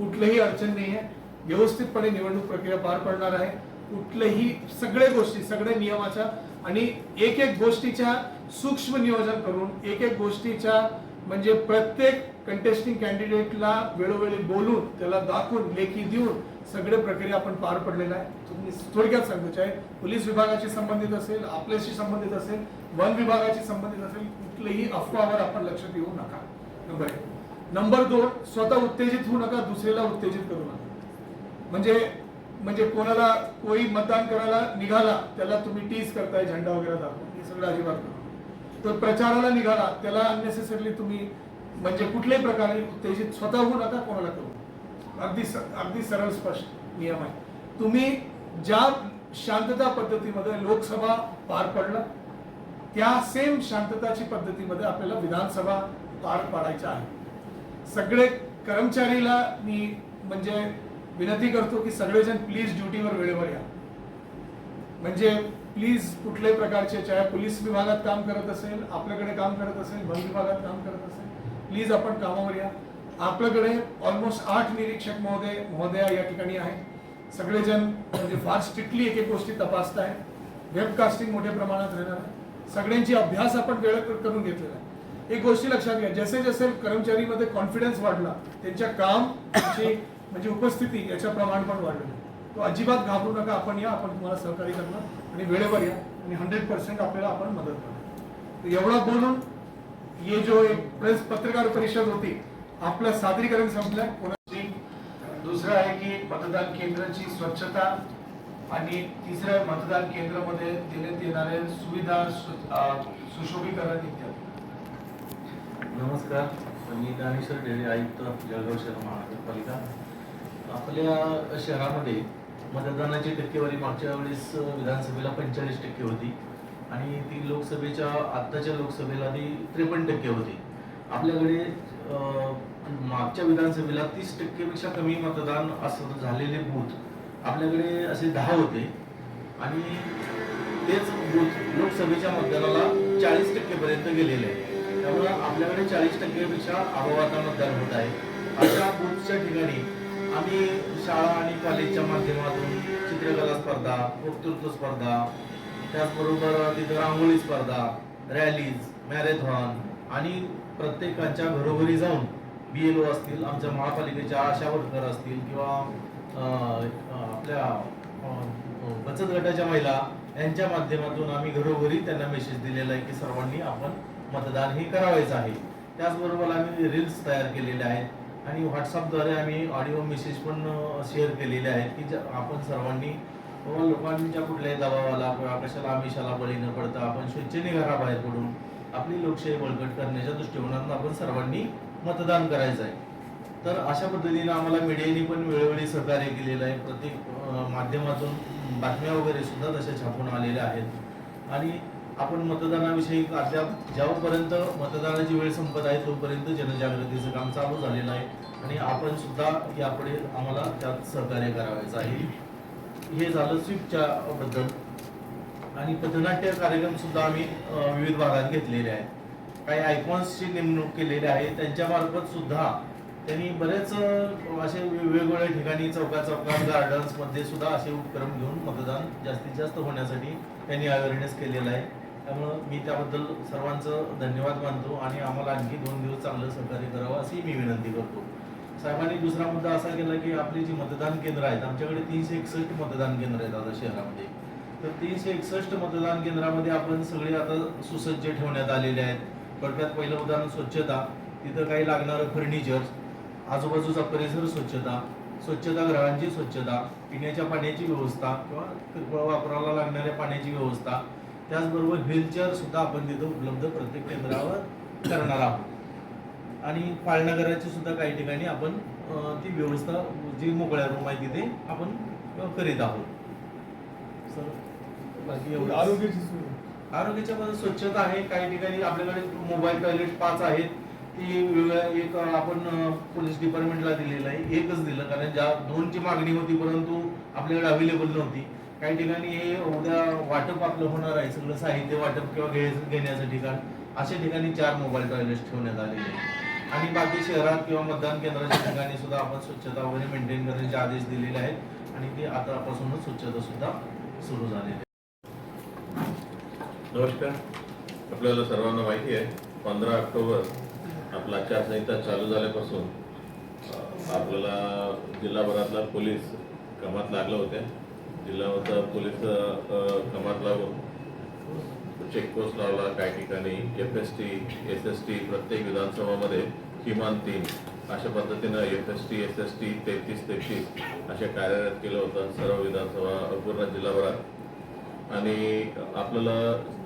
कुठलंही अडचण नाही आहे. व्यवस्थितपणे निवडणूक प्रक्रिया पार पडणार आहे. कुठलेही सगळे गोष्टी सगळे नियमाच्या आणि एक एक गोष्टीच्या सूक्ष्म नियोजन करून एक एक गोष्टीच्या म्हणजे प्रत्येक कंटेस्टिंग कॅन्डिडेटला वेळोवेळी बोलून त्याला दाखवून लेखी देऊन सगळे प्रक्रिया आपण पार पडलेला आहे. तुम्ही थोडक्यात सांगतो चाहे पोलीस विभागाशी संबंधित असेल आपल्याशी संबंधित असेल वन विभागाशी संबंधित असेल कुठलेही अफवावर आपण लक्ष देऊ नका. नंबर एक. नंबर दोन स्वतः उत्तेजित होऊ नका दुसऱ्याला उत्तेजित करू नका. म्हणजे म्हणजे कोणाला कोणी मतदान करायला निघाला त्याला तुम्ही टीज करताय झेंडा वगैरे दाखवून हे सगळं अजिबात करू तर प्रचाराला निघाला त्याला अननेसेसरली तुम्ही म्हणजे कुठल्याही प्रकारे उत्तेजित स्वतः होऊ नका कोणाला करू अगदी स- अगदी सरळ स्पष्ट नियम आहे. तुम्ही ज्या शांतता पद्धतीमध्ये लोकसभा पार पडलं त्या सेम शांतताची पद्धतीमध्ये आपल्याला विधानसभा पार पाडायच्या आहे सगळे कर्मचारीला मी म्हणजे विनंती करतो की सगळेजण प्लीज ड्युटीवर वेळेवर या. म्हणजे प्लीज कुठल्याही प्रकारचे चाहे पोलीस विभागात काम करत असेल आपल्याकडे काम करत असेल वन विभागात काम करत असेल प्लीज आपण कामावर या. आपल्याकडे ऑलमोस्ट आठ निरीक्षक महोदय महोदया या ठिकाणी आहे सगळेजण म्हणजे फार स्ट्रिक्टली एक एक गोष्टी तपासताय वेबकास्टिंग मोठ्या प्रमाणात राहणार आहे. सगळ्यांची अभ्यास आपण वेळ करून घेतलेला आहे. एक गोष्टी लक्षात घ्या. जसे जसे कर्मचारीमध्ये कॉन्फिडन्स वाढला त्यांच्या काम त्यांची म्हणजे उपस्थिती याच्या प्रमाण पण वाढलं. तो अजिबात घाबरू नका आपण या आपण तुम्हाला सहकार्य करणार आणि वेळेवर या आणि हंड्रेड पर्सेंट आपल्याला आपण मदत करणार. तर एवढा बोलून ये जो एक प्रेस पत्रकार परिषद होती आपलं सादरीकरण संपलं कोणाची दुसरं आहे की मतदान केंद्राची स्वच्छता आणि तिसरं मतदान केंद्रामध्ये देण्यात येणाऱ्या सुविधा सुशोभीकरण इत्यादी. नमस्कार. मी दानेश्वर डेरे आयुक्त जळगाव शहर महानगरपालिका. आपल्या शहरामध्ये मतदानाची टक्केवारी मागच्या वेळेस विधानसभेला पंचेचाळीस टक्के होती आणि ती लोकसभेच्या आत्ताच्या लोकसभेला ती त्रेपन्न टक्के होती. आपल्याकडे मागच्या विधानसभेला तीस टक्केपेक्षा कमी मतदान असं झालेले बूथ आपल्याकडे असे दहा होते. आणि तेच बूथ लोकसभेच्या मतदानाला चाळीस टक्केपर्यंत गेलेले आहे. त्यामुळे आपल्याकडे चाळीस टक्केपेक्षा अभावाचा मतदान होत आहे. अशा बुथच्या ठिकाणी आम्ही शाळा आणि कॉलेजच्या माध्यमातून चित्रकला स्पर्धा वक्तृत्व स्पर्धा त्याचबरोबर तिथं रांगोळी स्पर्धा रॅलीज मॅरेथॉन आणि प्रत्येकाच्या घरोघरी जाऊन बी एल ओ असतील आमच्या महापालिकेच्या आशा वर्कर असतील किंवा आपल्या बचत गटाच्या महिला यांच्या माध्यमातून आम्ही घरोघरी त्यांना मेसेज दिलेला आहे की सर्वांनी आपण मतदान हे करावायचं आहे. त्याचबरोबर आम्ही रील्स तयार केलेल्या आहेत आणि व्हॉट्सअपद्वारे आम्ही ऑडिओ मेसेज पण शेअर केलेले आहेत की ज्या- आपण सर्वांनी बाबा लोकांच्या कुठल्याही दबावाला किंवा कशाला आमिषाला बळी न पडता आपण स्वच्छेने घराबाहेर पडून आपली लोकशाही बळकट करण्याच्या दृष्टिकोनातून आपण सर्वांनी मतदान करायचं आहे. तर अशा पद्धतीने आम्हाला मीडियाने पण वेळोवेळी सहकार्य केलेलं आहे. प्रत्येक माध्यमातून बातम्या वगैरे सुद्धा तशा छापून आलेल्या आहेत. आणि आपण मतदानाविषयी अद्याप ज्यापर्यंत मतदानाची वेळ संपत आहे तोपर्यंत जनजागृतीचं काम चालू झालेलं आहे. आणि आपण सुद्धा यापुढे आम्हाला त्यात सहकार्य करावायचं आहे. हे झालं स्वीपच्या बद्दल. आणि पथनाट्य कार्यक्रम सुद्धा आम्ही विविध भागात घेतलेले आहेत. काही आयकॉन्सची नेमणूक केलेली आहे. त्यांच्या मार्फत सुद्धा त्यांनी बरेच असे वेगवेगळ्या ठिकाणी चौका चौकात गार्डन्समध्ये सुद्धा असे उपक्रम घेऊन मतदान जास्तीत जास्त होण्यासाठी त्यांनी अवेअरनेस केलेलं आहे. त्यामुळं मी त्याबद्दल सर्वांचं धन्यवाद मानतो आणि आम्हाला आणखी दोन दिवस चांगलं सहकार्य करावं अशी मी विनंती करतो. साहेबांनी दुसरा मुद्दा असा केला की आपली जी मतदान केंद्र आहेत आमच्याकडे तीनशे एकसष्ट मतदान केंद्र आहेत आता शहरामध्ये. तर तीनशे एकसष्ट मतदान केंद्रामध्ये आपण सगळे आता सुसज्ज ठेवण्यात आलेले आहेत. थोडक्यात पहिलं उदाहरण स्वच्छता तिथं काही लागणारं फर्निचर आजूबाजूचा परिसर स्वच्छता स्वच्छतागृहांची स्वच्छता पिण्याच्या पाण्याची व्यवस्था किंवा वापरायला लागणाऱ्या पाण्याची व्यवस्था त्याचबरोबर व्हीलचेअर सुद्धा आपण तिथं उपलब्ध प्रत्येक केंद्रावर करणार आहोत. आणि पाळणाघराची सुद्धा काही ठिकाणी आपण ती व्यवस्था जी मोकळ्या रूम आहे तिथे आपण करीत आहोत. सर बाकी एवढं आरोग्याची आरोग्याच्या मध्ये स्वच्छता आहे. काही ठिकाणी आपल्याकडे मोबाईल टॉयलेट पाच आहेत. ती एक आपण पोलीस डिपार्टमेंटला दिलेलं आहे. एकच दिलं. कारण ज्या दोनची मागणी होती परंतु आपल्याकडे अवेलेबल नव्हती. काही ठिकाणी हे उद्या वाटप आपलं होणार आहे सगळं साहित्य वाटप किंवा घे- घेण्याचं ठिकाण अशा ठिकाणी चार मोबाईल टॉयलेट ठेवण्यात आलेले आहेत. आणि बाकी शहरात किंवा मतदान केंद्राच्या ठिकाणी सुद्धा आपण स्वच्छता वगैरे मेंटेन करण्याचे आदेश दिलेले आहेत. आणि ते आतापासूनच स्वच्छता सुद्धा सुरू झालेली आहे. नमस्कार. आपल्याला सर्वांना माहिती आहे पंधरा ऑक्टोबर आपला आचारसंहिता चालू झाल्यापासून आपल्याला जिल्हाभरातला पोलीस कामात लागलं होत्या. जिल्ह्याचा पोलीस कमांड लावून लागून चेकपोस्ट लावला काही ठिकाणी F S T S S T प्रत्येक विधानसभामध्ये किमान तीन. अशा पद्धतीनं F S T S S T तेहतीस तेहतीस अशा कार्यरत केलं होतं सर्व विधानसभा पूर्ण जिल्हाभरात. आणि आपल्याला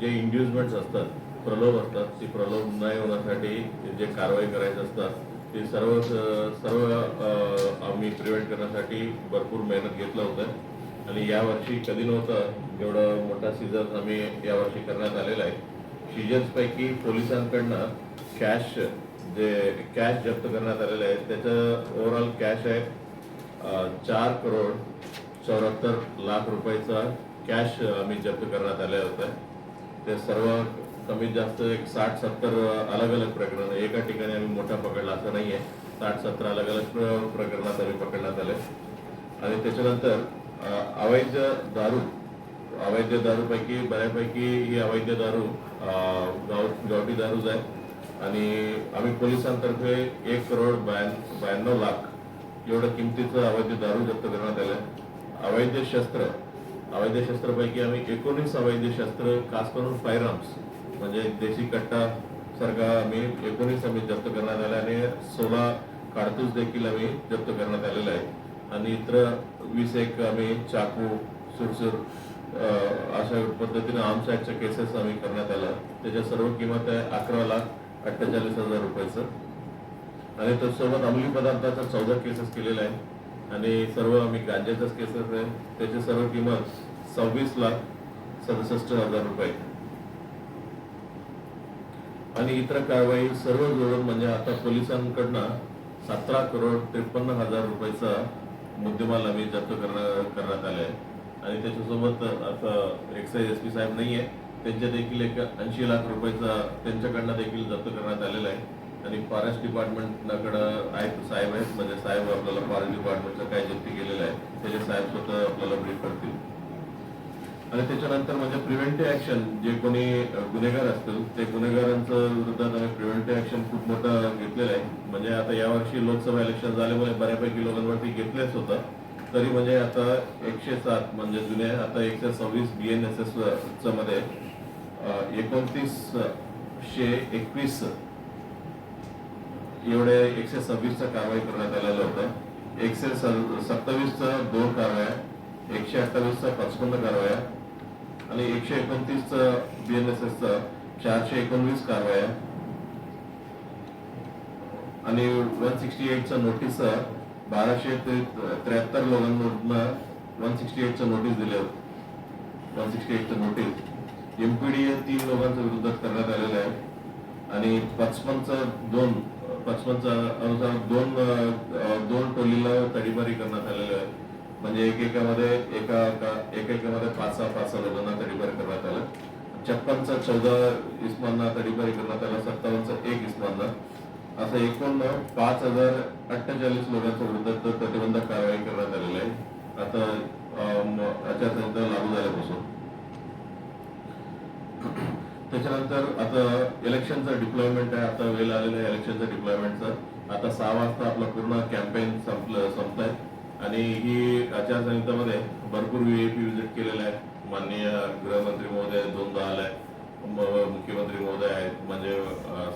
जे इंड्युजमेंट्स असतात प्रलोभ असतात ती प्रलोभ न होण्यासाठी जे कारवाई करायचे असतात ते सर्व सर्व आम्ही प्रिव्हेंट करण्यासाठी भरपूर मेहनत घेतलं होतं. आणि यावर्षी कधी नव्हतं एवढं मोठा सीझन आम्ही यावर्षी करण्यात आलेला आहे. सीजन्सपैकी पोलिसांकडनं कॅश जे कॅश जप्त करण्यात आलेलं आहे. त्याचं ओव्हरऑल कॅश आहे चार करोड चौऱ्याहत्तर लाख रुपयाचा कॅश आम्ही जप्त करण्यात आले होतं. ते सर्व कमीत जास्त एक साठ सत्तर अलग अलग प्रकरण एका ठिकाणी आम्ही मोठा पकडला असं नाही आहे साठ सत्तर अलग अलग प्र- प्रकरणात आम्ही पकडण्यात आले आणि त्याच्यानंतर अवैध दारू अवैध दारूपैकी बऱ्यापैकी ही अवैध दारू गावठी दारूच आहे. आणि आम्ही पोलिसांतर्फे एक करोड ब्याण्णव ब्याण्णव लाख एवढं किमतीचं अवैध दारू जप्त करण्यात आलं अवैध शस्त्र अवैध शस्त्रपैकी आम्ही एकोणीस अवैध शस्त्र खास करून फायर आर्म्स म्हणजे देशी कट्टा सारखा आम्ही एकोणीस आम्ही जप्त करण्यात आला आणि सोळा कारतूस देखील आम्ही जप्त करण्यात आलेला आहे. आणि इतर वीस एक आम्ही चाकू सुरसुर अशा पद्धतीने आर्म्स केसेस आम्ही करण्यात आल्या. त्याच्या सर्व किंमत आहे अकरा लाख अठ्ठेचाळीस हजार रुपयाचं. आणि त्यासोबत अंमली पदार्थाचा चौदा केसेस केलेला आहे. आणि सर्व आम्ही गांजेचाच केसेस आहे. त्याची सर्व किंमत सव्वीस लाख सदुसष्ट हजार रुपये आणि इतर कारवाई सर्व जोडून म्हणजे आता पोलिसांकडनं सतरा करोड त्रेपन्न हजार रुपयाचा मुद्देमाल आम्ही जप्त करण्या- करण्यात आले आहे. आणि त्याच्यासोबत आता एक्साईज एस पी साहेब नाही आहे त्यांच्या देखील एक ऐंशी लाख रुपयाचा त्यांच्याकडनं देखील जप्त करण्यात आलेला आहे. आणि फॉरेस्ट डिपार्टमेंटकडं आहेत साहेब आहेत. म्हणजे साहेब आपल्याला फॉरेस्ट डिपार्टमेंटचं काय जप्ती केलेलं आहे त्याचे साहेब स्वतः आपल्याला ब्रीफ करतील. आणि त्याच्यानंतर म्हणजे प्रिव्हेंटिव्ह ऍक्शन जे कोणी गुन्हेगार असतील ते गुन्हेगारांचं विरोधात आम्ही प्रिव्हेंटिव्ह ऍक्शन खूप मोठं घेतलेलं आहे. म्हणजे आता यावर्षी लोकसभा इलेक्शन झाल्यामुळे बऱ्यापैकी लोकांवरती घेतलेच होतं. तरी म्हणजे आता एकशे सात म्हणजे जुने आता एकशे सव्वीस बी एन एस एसमध्ये एकोणतीसशे एकवीस एवढे एकशे सव्वीसचा कारवाई करण्यात आलेलं होतं. एकशे सत्तावीसचा दोन कारवाया एकशे अठ्ठावीसचा पचपन्न कारवाया आणि एकशे एकोणतीस बी एन एस चारशे एकोणवीस कारवाया. आणि वन सिक्स्टी एटचा नोटीस बाराशे ते त्र्याहत्तर लोकांना वन सिक्स्टी एटचं नोटीस दिले वन सिक्स्टी एटचं नोटीस एमपीडी तीन लोकांच्या विरोधात करण्यात आलेलं आहे. आणि पचपनचं दोन पचपनचा अनुसार दोन दोन टोलीला तडीमारी करण्यात आलेलं आहे. म्हणजे एकेकामध्ये एका एकेकामध्ये पाच सहा पाच सहा लोकांना तडीमारी करण्यात आलं. छप्पनचा चौदा इस्मांना तडीमारी करण्यात आलं. सत्तावन्नचा एक इस्मांना असं एकूण पाच हजार अठ्ठेचाळीस लोकांच्या विरुद्ध प्रतिबंधक कारवाई करण्यात आलेली आहे. आता आचारसंहिता लागू झाल्यापासून. त्याच्यानंतर आता इलेक्शनचं डिप्लॉयमेंट आहे. आता वेळ आलेलं आहे इलेक्शनचं डिप्लॉयमेंटचं आता सहा वाजता आपलं पूर्ण कॅम्पेन संपलं संपत आहे आणि ही आचारसंहितामध्ये भरपूर व्हीआयपी व्हिजिट केलेलं आहे. माननीय गृहमंत्री महोदय दोनदा आलाय. मुख्यमंत्री महोदय आहेत. म्हणजे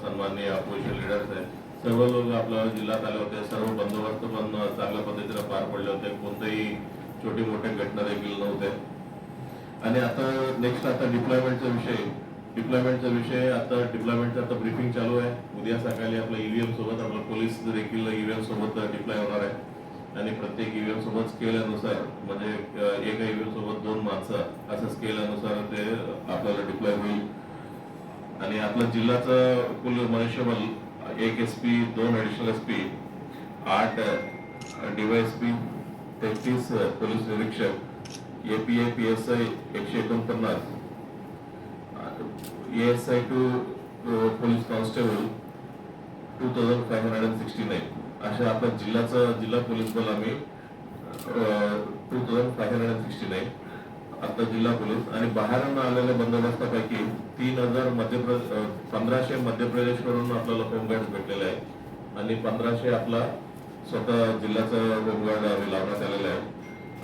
सन्माननीय अपोजिशन लिडर्स आहेत. सर्व लोक आपल्या जिल्ह्यात आले होते. सर्व बंदोबस्त पण चांगल्या पद्धतीने पार पडले होते. कोणतेही छोटी मोठे घटना देखील नव्हते. आणि आता नेक्स्ट आता डिप्लॉयमेंटचा विषय. डिप्लॉयमेंटचा विषय आता डिप्लॉयमेंटचं आता ब्रिफिंग चालू आहे. उद्या सकाळी आपल्या ईव्हीएम सोबत आपलं पोलीस देखील ईव्हीएम सोबत डिप्लॉय होणार आहे. आणि प्रत्येक ईव्हीएम सोबत स्केलनुसार म्हणजे एका ईव्हीएम सोबत दोन माणसं असं स्केलनुसार ते आपल्याला डिप्लॉय होईल. आणि आपला जिल्ह्याचं कुल मनुष्यबल एक एस पी दोन ॲडिशनल एस पी आठ डीवायएसपी तेहतीस पोलीस निरीक्षक एपीए पी एस आय एकशे एकोणपन्नास. ASI to police constable two thousand five hundred and sixty nine अशा आपल्या जिल्ह्याचं जिल्हा पोलीस बल आम्ही two thousand five hundred and sixty nine आता जिल्हा पोलीस आणि बाहेरून आलेल्या बंदोबस्तापैकी तीन हजार मध्य प्रदेश पंधराशे मध्य प्रदेशकडून आपल्याला होमगार्ड भेटलेले आहे आणि पंधराशे आपला स्वतः जिल्ह्याचा होमगार्ड लावण्यात आलेला आहे.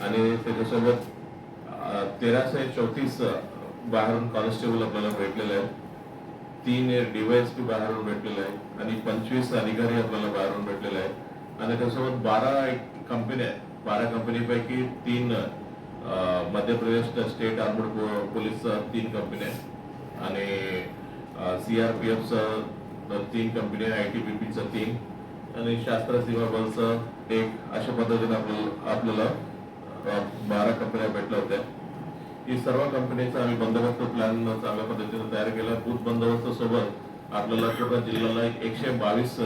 आणि त्याच्यासोबत तेराशे चौतीस बाहेरून कॉन्स्टेबल आपल्याला भेटलेले आहेत तीन डिवाइस बाहेरून भेटलेले आहे. आणि पंचवीस अधिकारी आपल्याला बाहेरून भेटलेले आहेत. आणि त्यासोबत बारा कंपन्या आहेत. बारा कंपनीपैकी तीन मध्य प्रदेश स्टेट आर्मड पोलीसचा तीन कंपन्या आहेत. आणि सीआरपीएफचा तीन कंपन्या आय टी बी पीचा तीन. आणि शास्त्र सीमा बलचं एक. अशा पद्धतीने आपल्याला आपल्याला बारा कंपन्या भेटल्या होत्या. ही सर्व कंपनीचा आम्ही बंदोबस्त प्लॅन चांगल्या पद्धतीने तयार केला. बूथ बंदोबस्त सोबत आपल्या पूर्ण जिल्ह्याला एकशे बावीस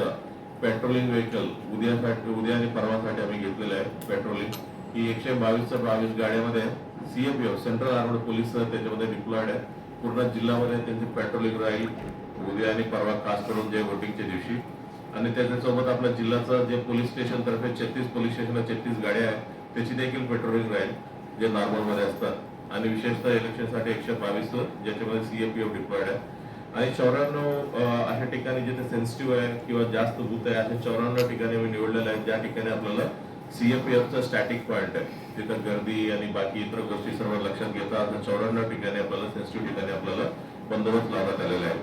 पेट्रोलिंग व्हेकल उद्यासाठी उद्या आणि परवासाठी आम्ही घेतलेले आहे पेट्रोलिंग ही एकशे बावीस बावीस गाड्यामध्ये सीएपीओ सेंट्रल आर्मड पोलीस त्याच्यामध्ये डिप्लॉइड आहे. पूर्ण जिल्ह्यामध्ये त्यांची पेट्रोलिंग राहील उद्या आणि परवा खास करून जे वोटिंगच्या दिवशी. आणि त्याच्यासोबत आपल्या जिल्ह्याचं जे पोलीस स्टेशन तर्फे छत्तीस पोलीस स्टेशन छत्तीस गाड्या आहेत त्याची देखील पेट्रोलिंग राहील जे नॉर्मलमध्ये असतात. आणि विशेषतः इलेक्शनसाठी एकशे बावीस ज्याच्यामध्ये सीएपीएफ डिप्लॉइड आहे. आणि चौऱ्याण्णव अशा ठिकाणी जिथे सेन्सिटिव्ह आहे किंवा जास्त भूत आहे अशा चौऱ्याण्णव ठिकाणी मी निवडलेले आहेत ज्या ठिकाणी आपल्याला सीएपीएफचा स्टॅटिक पॉईंट आहे. तिथं गर्दी आणि बाकी इतर गोष्टी सर्व लक्षात घेता आता चौऱ्याण्णव ठिकाणी आपल्याला सेन्सिटिव्ह ठिकाणी आपल्याला बंदोबस्त लावण्यात आलेला आहे.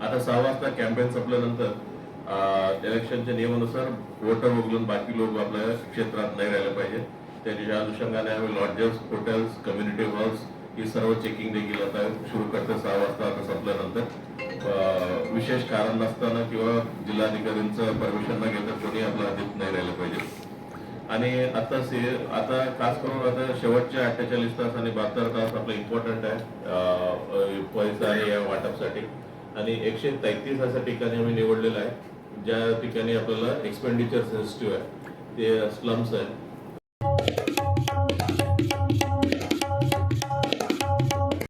आता सहा वाजता कॅम्पेन संपल्यानंतर इलेक्शनच्या नियमानुसार वोटर वगळून बाकी लोक आपल्या क्षेत्रात नाही राहिले पाहिजे त्याच्या अनुषंगाने आम्ही लॉजर्स हॉटेल्स कम्युनिटी हॉल्स ही सर्व चेकिंग देखील आता सुरू करतो सहा वाजता आता संपल्यानंतर. विशेष कारण नसताना किंवा जिल्हाधिकाऱ्यांचं परमिशन न घेता कोणी आपला अधिक नाही राहिलं पाहिजे. आणि आता से आता खास करून आता शेवटच्या अठ्ठेचाळीस तास आणि बहात्तर तास आपलं इम्पॉर्टंट आहे. पैसा आहे या वाटपसाठी. आणि एकशे तेहतीस अशा ठिकाणी आम्ही निवडलेलं आहे. ज्या ठिकाणी आपल्याला एक्सपेंडिचर सेन्सिटिव्ह आहे ते स्लम्स आहेत.